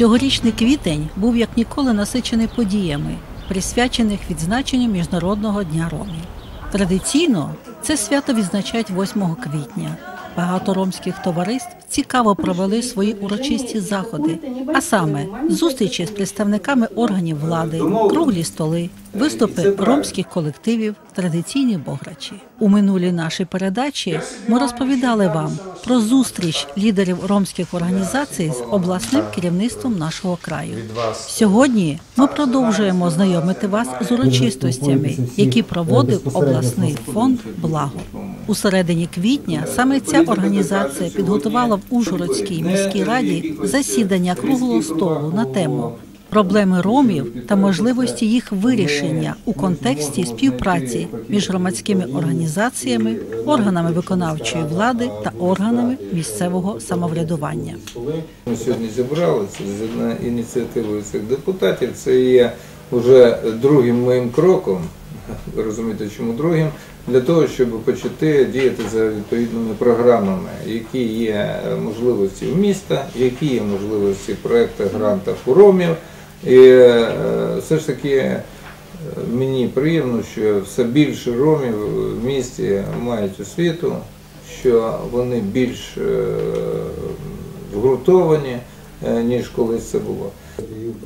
Цьогорічний квітень був як ніколи насичений подіями, присвячених відзначенню Міжнародного дня ромів. Традиційно це свято відзначають 8 квітня. Багато ромських товариств цікаво провели свої урочисті заходи, а саме зустрічі з представниками органів влади, круглі столи, виступи ромських колективів, традиційні бограчі. У минулій нашій передачі ми розповідали вам про зустріч лідерів ромських організацій з обласним керівництвом нашого краю. Сьогодні ми продовжуємо знайомити вас з урочистостями, які проводив обласний фонд Благо. У середині квітня саме ця організація підготувала в Ужгородській міській раді засідання круглого столу на тему проблеми ромів та можливості їх вирішення у контексті співпраці між громадськими організаціями, органами виконавчої влади та органами місцевого самоврядування. Ми сьогодні зібралися з ініціативою цих депутатів. Це є вже другим моїм кроком. Ви розумієте, чому другим? Для того, щоб почати діяти за відповідними програмами, які є можливості в міста, які є можливості в проєктах грантах у ромів. І е, все ж таки е, мені приємно, що все більше ромів в місті мають освіту, що вони більш згуртовані, е, ніж колись це було.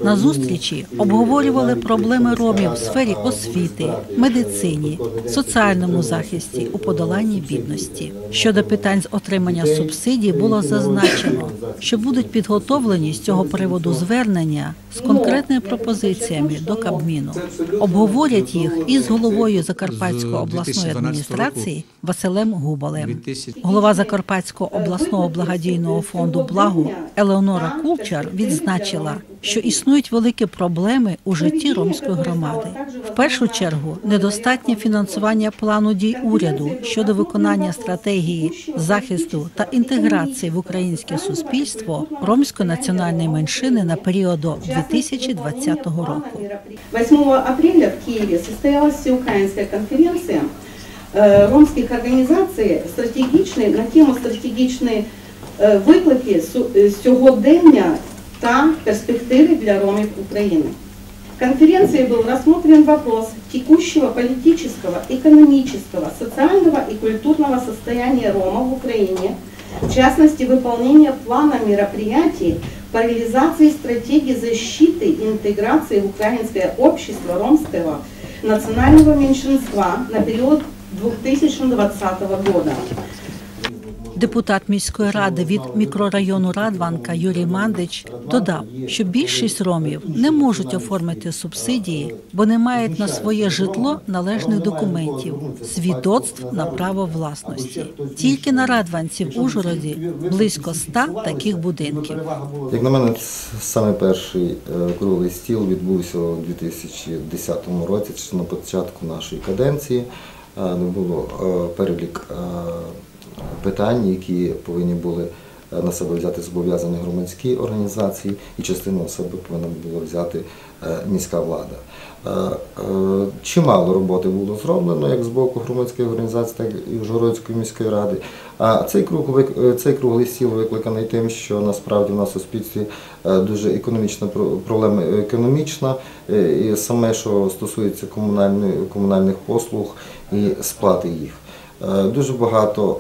На зустрічі обговорювали проблеми ромів в сфері освіти, медицині, соціальному захисті у подоланні бідності. Щодо питань з отримання субсидій було зазначено, що будуть підготовлені з цього приводу звернення з конкретними пропозиціями до Кабміну. Обговорять їх із головою Закарпатської обласної адміністрації Василем Губалем. Голова Закарпатського обласного благодійного фонду Благо Елеонора Кулчар відзначила, що існують великі проблеми у житті ромської громади. В першу чергу недостатнє фінансування плану дій уряду щодо виконання стратегії захисту та інтеграції в українське суспільство ромської національної меншини на період до 2020 року. 8 апреля в Киеве состоялась всеукраинская конференция э, ромских організацій стратегічної на тему стратегічної е, виклики е, сьогодення та перспективи для ромів України. В конференции был рассмотрен вопрос текущего политического, экономического, социального и культурного состояния ромов в Украине, в частности выполнение плана мероприятий по реализации стратегии защиты и интеграции в украинское общество ромского национального меньшинства на период 2020 года. Депутат міської ради від мікрорайону Радванка Юрій Мандич додав, що більшість ромів не можуть оформити субсидії, бо не мають на своє житло належних документів, свідоцтв на право власності. Тільки на Радванці в Ужгороді близько ста таких будинків. Як на мене, саме перший е, круглий стіл відбувся у 2010 році, чи на початку нашої каденції. Е, де Було е, перелік питань, які повинні були е, на себе взяти зобов'язані громадські організації, і частину себе повинна була взяти е, міська влада. Е, Чимало роботи було зроблено як з боку громадських організацій, так і Ужгородської міської ради. А цей круг цей круглий стіл викликаний тим, що насправді в нас в суспільстві дуже економічна проблема економічна, і саме, що стосується комунальних послуг і сплати їх. Е, Дуже багато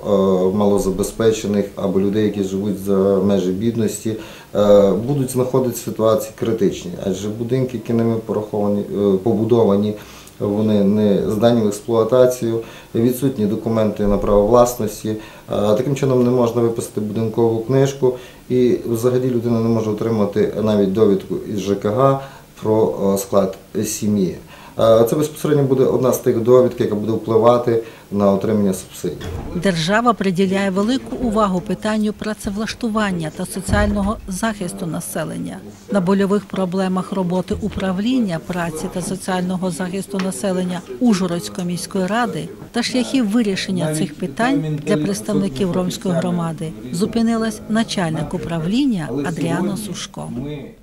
е, малозабезпечених або людей, які живуть за межі бідності, е, будуть знаходитися в ситуації критичні, адже будинки, які ними пораховані, побудовані, вони не здані в експлуатацію, відсутні документи на право власності. Таким чином не можна виписати будинкову книжку, і взагалі людина не може отримати навіть довідку із ЖКГ про склад сім'ї. Це безпосередньо буде одна з тих довідок, яка буде впливати на отримання субсидій. Держава приділяє велику увагу питанню працевлаштування та соціального захисту населення. На больових проблемах роботи управління праці та соціального захисту населення Ужгородської міської ради та шляхів вирішення цих питань для представників ромської громади зупинилась начальник управління Адріана Сушко.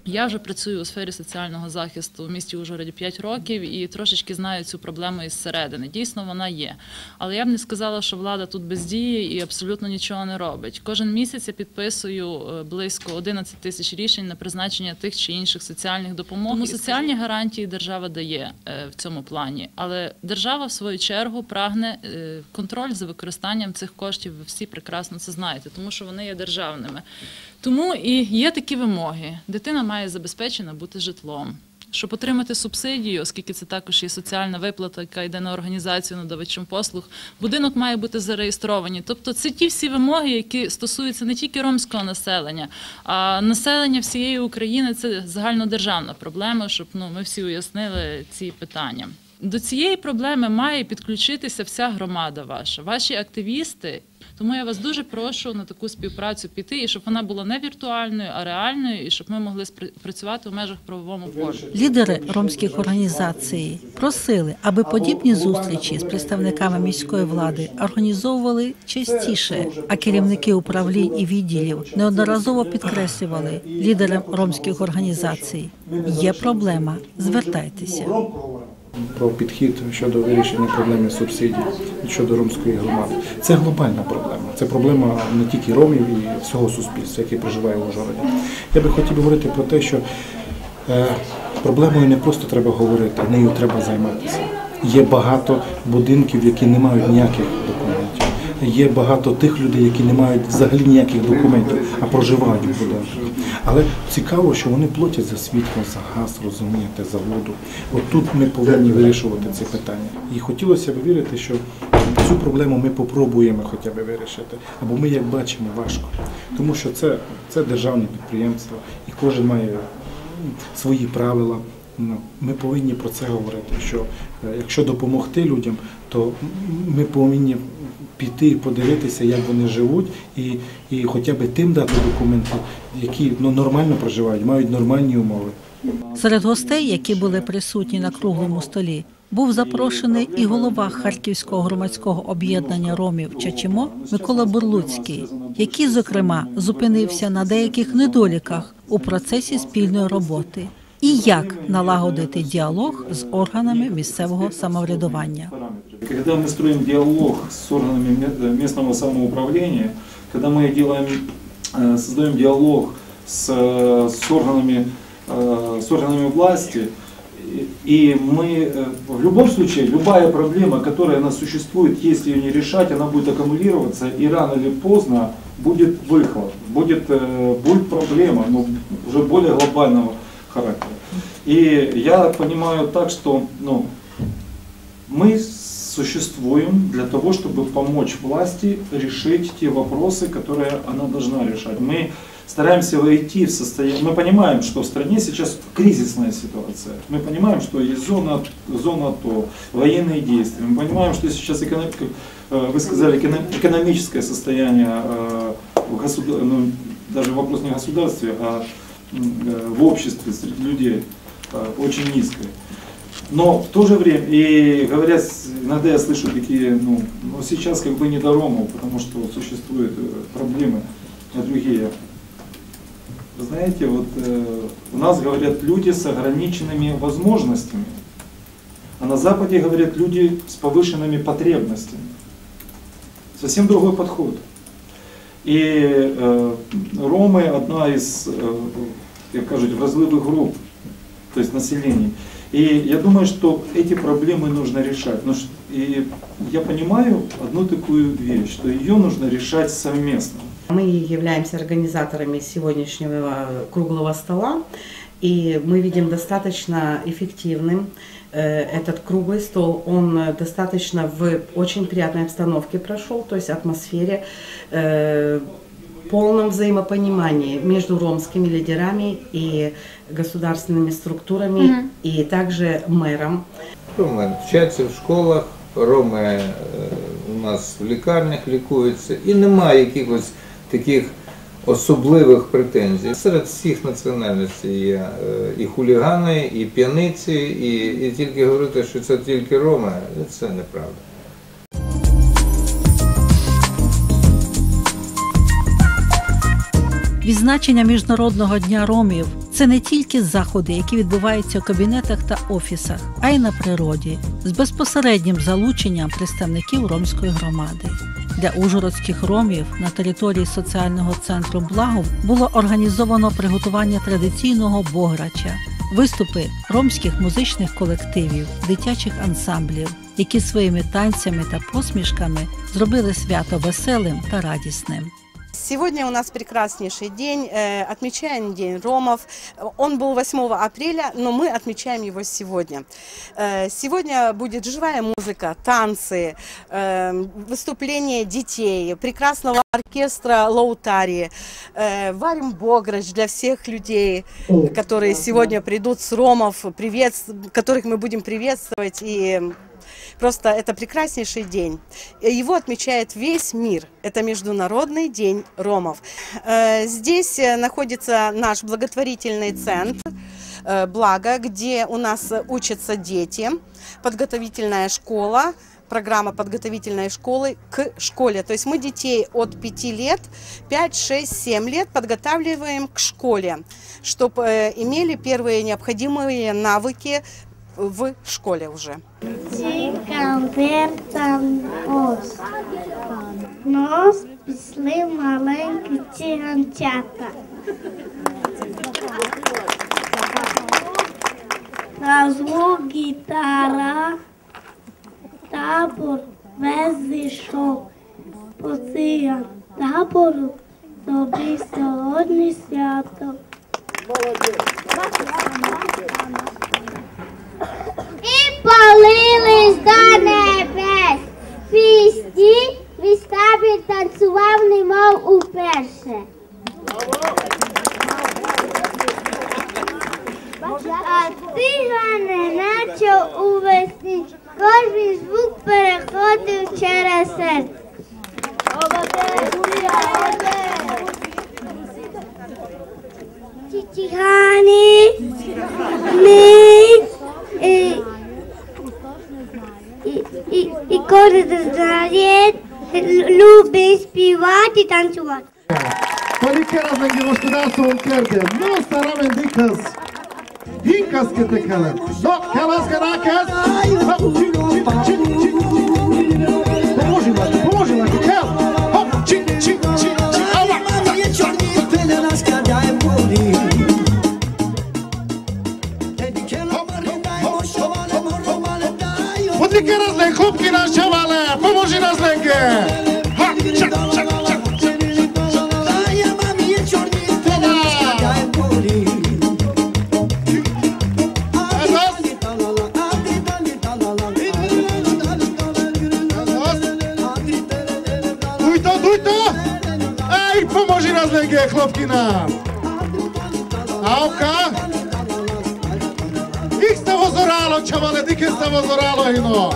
Я вже працюю у сфері соціального захисту у місті Ужгороді 5 років і трошечки знаю цю проблему із середини. Дійсно, вона є. Але я б не сказала, що влада тут бездіє і абсолютно нічого не робить. Кожен місяць я підписую е, близько 11 тисяч рішень на призначення тих чи інших соціальних допомог. Тому соціальні гарантії держава дає е, в цьому плані. Але держава, в свою чергу, прагне е, контроль за використанням цих коштів. Ви всі прекрасно це знаєте, тому що вони є державними. Тому і є такі вимоги: дитина має забезпечена бути житлом. Щоб отримати субсидію, оскільки це також є соціальна виплата, яка йде на організацію надавачем послуг, будинок має бути зареєстрований. Тобто це ті всі вимоги, які стосуються не тільки ромського населення, а населення всієї України це загальнодержавна проблема, щоб ну ми всі уяснили ці питання. До цієї проблеми має підключитися вся громада ваша, ваші активісти. Тому я вас дуже прошу на таку співпрацю піти, і щоб вона була не віртуальною, а реальною, і щоб ми могли працювати в межах правовому полі. Лідери ромських організацій просили, аби подібні зустрічі з представниками міської влади організовували частіше, а керівники управлінь і відділів неодноразово підкреслювали лідерам ромських організацій. Є проблема, звертайтеся. Про підхід щодо вирішення проблеми субсидій щодо ромської громади. Це глобальна проблема. Це проблема не тільки ромів і всього суспільства, яке проживає у Ужгороді. Я би хотів говорити про те, що е, проблемою не просто треба говорити, нею треба займатися. Є багато будинків, які не мають ніяких документів. Є багато тих людей, які не мають взагалі ніяких документів, а проживають у будинках. Але цікаво, що вони платять за світло, за газ, розумієте, за воду. От тут ми повинні вирішувати ці питання. І хотілося б вірити, що цю проблему ми попробуємо хоча б вирішити. Або ми, як бачимо, важко. Тому що це, це державне підприємство, і кожен має свої правила. Ну, Ми повинні про це говорити. Що якщо допомогти людям, то ми повинні піти і подивитися, як вони живуть, і, і хоча б тим дати документи, які ну, нормально проживають, мають нормальні умови. Серед гостей, які були присутні на круглому столі, був запрошений і голова Харківського громадського об'єднання ромів Чачимо Микола Бурлуцький, який, зокрема, зупинився на деяких недоліках у процесі спільної роботи і як налагодити діалог з органами місцевого самоврядування. Когда мы строим диалог с органами ме- местного самоуправления, когда мы делаем, э, создаем диалог с, э, с, органами, э, с органами власти, и- и мы э, в любом случае, любая проблема, которая у нас существует, если ее не решать, она будет аккумулироваться, и рано или поздно будет выхлоп, будет, э, будет проблема, но уже более глобального характера. И я понимаю так, что ну, мы существуем для того, чтобы помочь власти решить те вопросы, которые она должна решать. Мы стараемся войти в состояние... Мы понимаем, что в стране сейчас кризисная ситуация. Мы понимаем, что есть зона, зона ТО, военные действия. Мы понимаем, что сейчас, эконом- э, вы сказали, эконом- экономическое состояние э, государ- ну, даже вопрос не в государстве, а в обществе, среди людей э, очень низкое. Но в то же время, и говорят, иногда я слышу такие, ну, ну сейчас как бы не до Ромов, потому что существуют э, проблемы э, другие. Знаете, вот э, у нас говорят люди с ограниченными возможностями, а на Западе говорят люди с повышенными потребностями. Совсем другой подход. І е, Роми одна із, е, як кажуть, вразливих груп, есть населения. И я думаю, что эти проблемы нужно решать. Но ш- и я понимаю одну такую вещь, что ее нужно решать совместно. Мы являемся организаторами сегодняшнего круглого стола, и мы видим достаточно эффективным этот круглый стол. Он достаточно в очень приятной обстановке прошел, то есть атмосфере, полном взаимопонимании между ромскими лидерами и государственными структурами, и также мэром. Роми вчаться в школах, роми е, у нас в лікарнях лікуються, і немає якихось таких особливих претензій. Серед всіх національностей є е, і хулігани, і п'яниці, і, і тільки говорити, що це тільки роми, це неправда. Відзначення Міжнародного дня ромів це не тільки заходи, які відбуваються у кабінетах та офісах, а й на природі, з безпосереднім залученням представників ромської громади. Для ужгородських ромів на території соціального центру Благов було організовано приготування традиційного бограча, виступи ромських музичних колективів, дитячих ансамблів, які своїми танцями та посмішками зробили свято веселим та радісним. Сегодня у нас прекраснейший день, э, отмечаем День Ромов. Он был 8 апреля, но мы отмечаем его сегодня. Э, Сегодня будет живая музыка, танцы, э, выступления детей, прекрасного оркестра Лаутари. Э, Варим бограч для всех людей, которые сегодня придут с Ромов, привет, которых мы будем приветствовать и Просто это прекраснейший день. Его отмечает весь мир. Это Международный день ромов. Э, Здесь э, находится наш благотворительный центр э, «Благо», где у нас учатся дети, подготовительная школа, программа подготовительной школы к школе. То есть мы детей от 5 лет, 5, 6, 7 лет подготавливаем к школе, чтобы имели первые необходимые навыки в школе уже. Нос пішли маленькі циганчата. На звук гітара табор весь зійшов. По циган табору тобі сьогодні свято. І полились до небес. Пісні вістабі танцював, немов уперше. А цигани, наче увесні, кожен звук переходив через серце. son pierde. No solamente chicas. Hincas que te quedan. No. Pomoži razlege, chlopkina! Avka! Ih ste vozoralo, čavale, dike ste vozoralo, ino!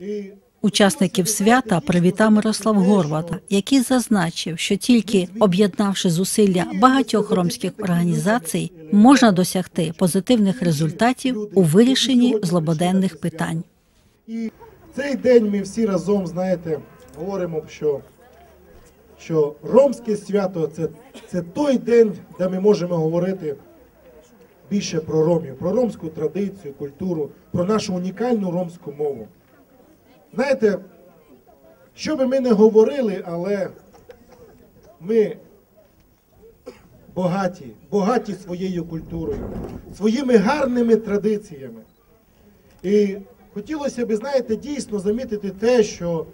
І Учасників свята привітав Мирослав Горвата, який зазначив, що тільки об'єднавши зусилля багатьох ромських організацій, можна досягти позитивних результатів у вирішенні злободенних питань. І цей день ми всі разом, знаєте, говоримо, що, що ромське свято це, це той день, де ми можемо говорити більше про ромів, про ромську традицію, культуру, про нашу унікальну ромську мову. Знаєте, що би ми не говорили, але ми багаті, багаті своєю культурою, своїми гарними традиціями. І хотілося б, знаєте, дійсно замітити те, що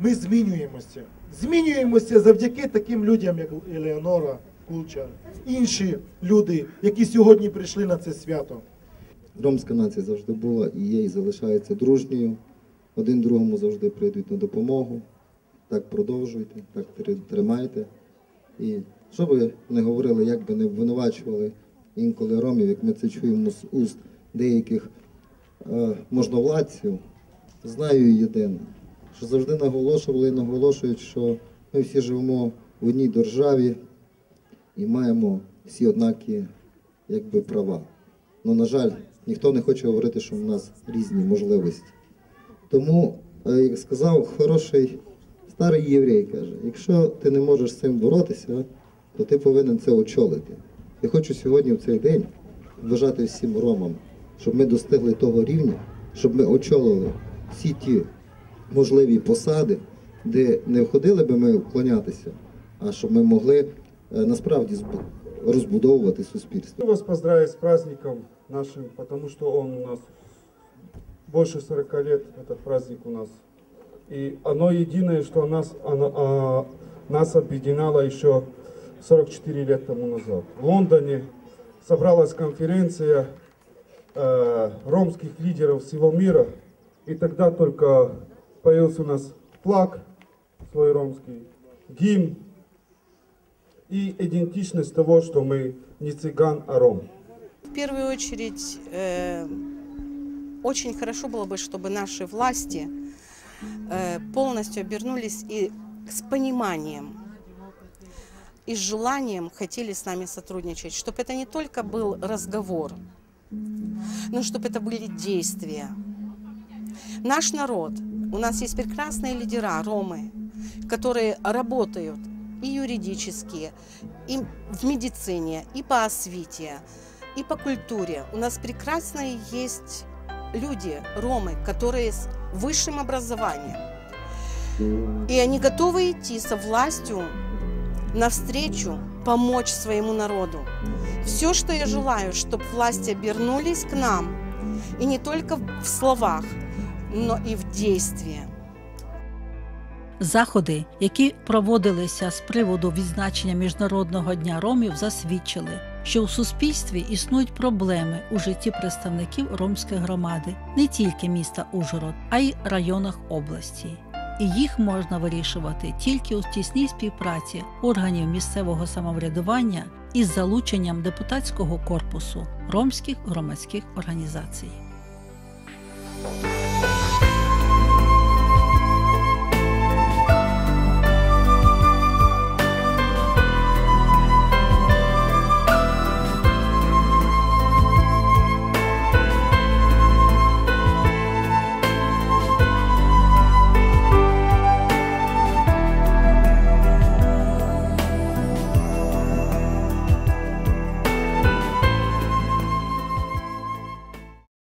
ми змінюємося. Змінюємося завдяки таким людям, як Елеонора Кулчар, інші люди, які сьогодні прийшли на це свято. Ромська нація завжди була і є, і залишається дружньою. Один другому завжди прийдуть на допомогу. Так продовжуйте, так тримайте. І що би не говорили, як би не обвинувачували інколи ромів, як ми це чуємо з уст деяких е, можновладців, знаю єдине, що завжди наголошували і наголошують, що ми всі живемо в одній державі і маємо всі однакі якби, права. Ну, на жаль, ніхто не хоче говорити, що в нас різні можливості. Тому, е, як сказав хороший старий єврей каже, якщо ти не можеш з цим боротися, то ти повинен це очолити. Я хочу сьогодні в цей день вважати всім ромам, щоб ми достигли того рівня, щоб ми очолили всі ті можливі посади, де не входили би ми вклонятися, а щоб ми могли е, насправді збу- розбудовувати суспільство. Хочу вас поздравить с праздником нашим, потому что он у нас больше 40 лет, этот праздник у нас. И оно единое, что нас, оно, а, нас объединяло еще 44 лет тому назад. В Лондоне собралась конференция э, ромских лидеров всего мира, и тогда только появился у нас флаг свой ромский, гимн, и идентичность того, что мы не цыган, а ром. В первую очередь, э, очень хорошо было бы, чтобы наши власти э, полностью обернулись и с пониманием и с желанием хотели с нами сотрудничать, чтобы это не только был разговор, но чтобы это были действия. Наш народ, у нас есть прекрасные лидера, ромы, которые работают и юридически, и в медицине, и по освите, и по культуре. У нас прекрасные есть люди, ромы, которые с высшим образованием. И они готовы идти со властью навстречу, помочь своему народу. Все, что я желаю, чтобы власти обернулись к нам, и не только в словах, но и в действии. Заходи, які проводилися з приводу відзначення Міжнародного дня ромів, засвідчили, що у суспільстві існують проблеми у житті представників ромської громади не тільки міста Ужгород, а й районах області. І їх можна вирішувати тільки у тісній співпраці органів місцевого самоврядування із залученням депутатського корпусу ромських громадських організацій.